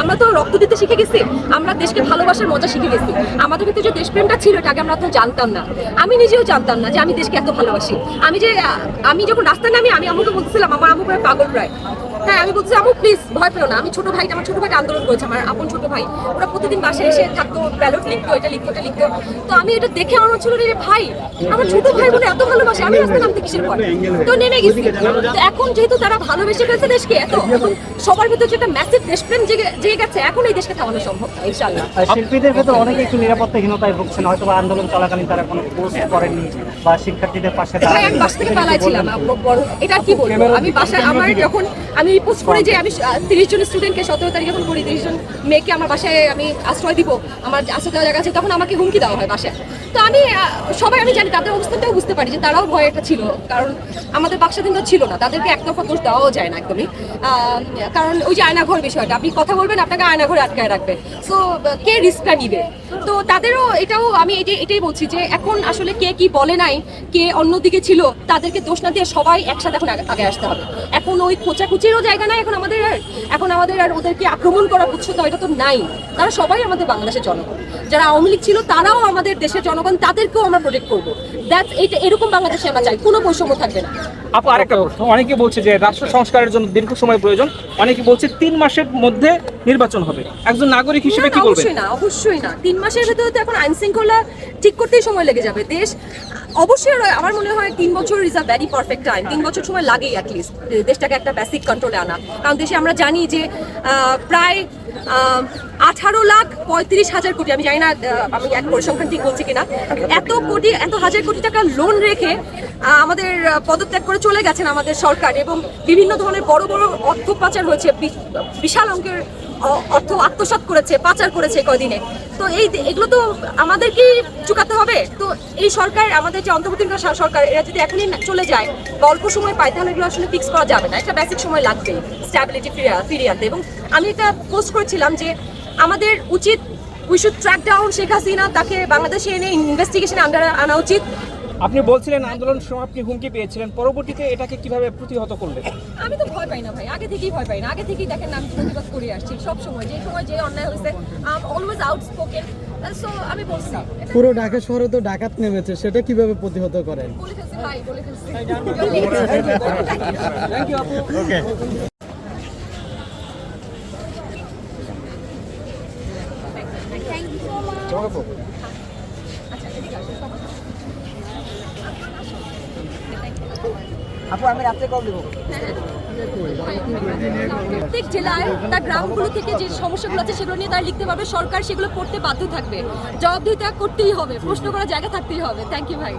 আমরা তো রক্ত দিতে শিখে গেছি। আমরা দেশকে ভালোবাসার মজা শিখে গেছি। আমাদের ভিতরে যে দেশপ্রেমটা ছিল এটা আগে আমরা তো জানতাম না। আমি নিজেও জানতাম না যে আমি দেশকে এত ভালোবাসি। আমি যে, আমি যখন রাস্তায় নামি, আমি আমাকে বলছিলাম আমার আমু পাগল প্রায়। হ্যাঁ আমি বলছি আমু প্লিজ ভয় পেও না। আমি ছোট ভাই আমার ছোট ভাইটা আন্দোলন করেছে আমার আপন ছোট ভাই। ওরা প্রতিদিন বাসায় এসে থাকতো ব্যালট লিখতো এটা লিখতো এটা লিখতো। তো আমি এটা দেখে আমার মনে ছিল রে ভাই আমার ছোট ভাই বলে এত ভালোবাসে আমি রাস্তায় নামতে কিসের পর তো নেমে গেছি। তো এখন যেহেতু তারা ভালোবেসে ফেলছে দেশকে এত এখন সবার ভিতরে যে একটা ম্যাসিভ দেশপ্রেম জেগে গেছে এখন এই দেশকে থামানো সম্ভব ইনশাল্লাহ আর শিল্পীদের ভেতর অনেকে একটু নিরাপত্তাহীনতায় ভুগছেন হয়তো আন্দোলন চলাকালীন তারা কোনো পোস্ট করেননি বা শিক্ষার্থীদের পাশে আমি বাস থেকে পালাইছিলাম এটা কি বলব? আমি বাসায় আমার যখন আমি পোস্ট করে যে আমি তিরিশ জন স্টুডেন্টকে সতেরো তারিখ যখন করি তিরিশ জন মেয়েকে আমার বাসায় আমি আশ্রয় দিব, আমার আশ্রয় দেওয়া জায়গা আছে, তখন আমাকে হুমকি দেওয়া হয় বাসায়। তো আমি সবাই আমি জানি, তাদের অবস্থানটাও বুঝতে পারি যে তারাও ভয় একটা ছিল, কারণ আমাদের বাক্সাধীন তো ছিল না, তাদেরকে একতরফা দোষ দেওয়াও যায় না একদমই। কারণ ওই যে আয়নাঘর বিষয়টা, আপনি কথা বলবেন, আপনাকে আয়নাঘরে আটকায় রাখবে। সো কে রিস্কটা নিবে? তো তাদেরও এটাও আমি এটাই বলছি যে এখন আসলে কে কি বলে নাই কে অন্যদিকে ছিল তাদেরকে দোষ না দিয়ে সবাই একসাথে এখন আগে- আসতে হবে। এখন ওই খোঁচাখুচিরও জায়গা নাই এখন আমাদের আর এখন আমাদের আর ওদেরকে আক্রমণ করা উচ্চতা এটা তো নাই। তারা সবাই আমাদের বাংলাদেশের জনগণ। যারা আওয়ামী লীগ ছিল তারাও আমাদের দেশের জনগণ তাদেরকেও আমরা প্রোটেক্ট করব। দ্যাটস এইটা এরকম বাংলাদেশে আমরা চাই কোনো বৈষম্য থাকবে না। আপু আরেকটা প্রশ্ন। অনেকে বলছে যে রাষ্ট্র সংস্কারের জন্য দীর্ঘ সময় প্রয়োজন। অনেকে বলছে তিন মাসের মধ্যে নির্বাচন হবে। একজন নাগরিক হিসেবে কি বলবেন? অবশ্যই না অবশ্যই না। তিন মাসের ভেতরে তো এখন আইন শৃঙ্খলা ঠিক করতেই সময় লেগে যাবে। দেশ অবশ্যই আমার মনে হয় তিন বছর is a very perfect time তিন বছর সময় লাগেই অ্যাটলিস্ট দেশটাকে একটা বেসিক কন্ট্রোলে আনা। কারণ দেশে আমরা জানি যে প্রায় আঠারো লাখ পঁয়ত্রিশ হাজার কোটি, আমি জানি না আমি এক পরিসংখ্যান ঠিক বলছি কিনা, এত কোটি, এত হাজার কোটি টাকা লোন রেখে আমাদের পদত্যাগ করে চলে গেছেন আমাদের সরকার এবং বিভিন্ন ধরনের বড় বড় অর্থ পাচার হয়েছে বিশাল অঙ্কের অর্থ আত্মসাৎ করেছে, পাচার করেছে কয়দিনে তো এই এগুলো তো আমাদেরকেই চুকাতে হবে। তো এই সরকার, আমাদের যে অন্তর্বর্তীকালীন সরকার, এরা যদি এখনই চলে যায়, বা অল্প সময় পায়, তাহলে এগুলো আসলে ফিক্স করা যাবে না। একটা বেসিক সময় লাগবে স্ট্যাবিলিটি ফিরে ফিরিয়ে আনতে। এবং আমি এটা পোস্ট করেছিলাম যে আমাদের উচিত we should track down Sheikh Hasina, তাকে বাংলাদেশে এনে ইনভেস্টিগেশন আন্ডারে আনা উচিত। আপনি বলছিলেন আন্দোলন সমাপ্তি হুমকি পেয়েছিলেন পরবর্তীতে এটাকে কীভাবে প্রতিহত করলেন? আমি তো ভয় পাই না ভাই আগে থেকেই ভয় পাই না। আগে থেকেই দেখেন আমি প্রতিবাদ করে আসছি সব সময় যে সময় যে অন্যায় হয়েছে অলওয়েজ আউটস্পোকেন সো আমি বলছি পুরো ঢাকা শহরে তো ডাকাত নেমেছে সেটা কীভাবে প্রতিহত করেন? বলে ফেলছি ভাই বলে ফেলছি। থ্যাংক ইউ আপু। প্রত্যেক জেলায় তার গ্রামগুলো থেকে যে সমস্যাগুলো আছে সেগুলো নিয়ে তারা লিখতে পারবে, সরকার সেগুলো করতে বাধ্য থাকবে। জবাবদিহিতা করতেই হবে, প্রশ্ন করার জায়গা থাকতেই হবে। থ্যাংক ইউ ভাই।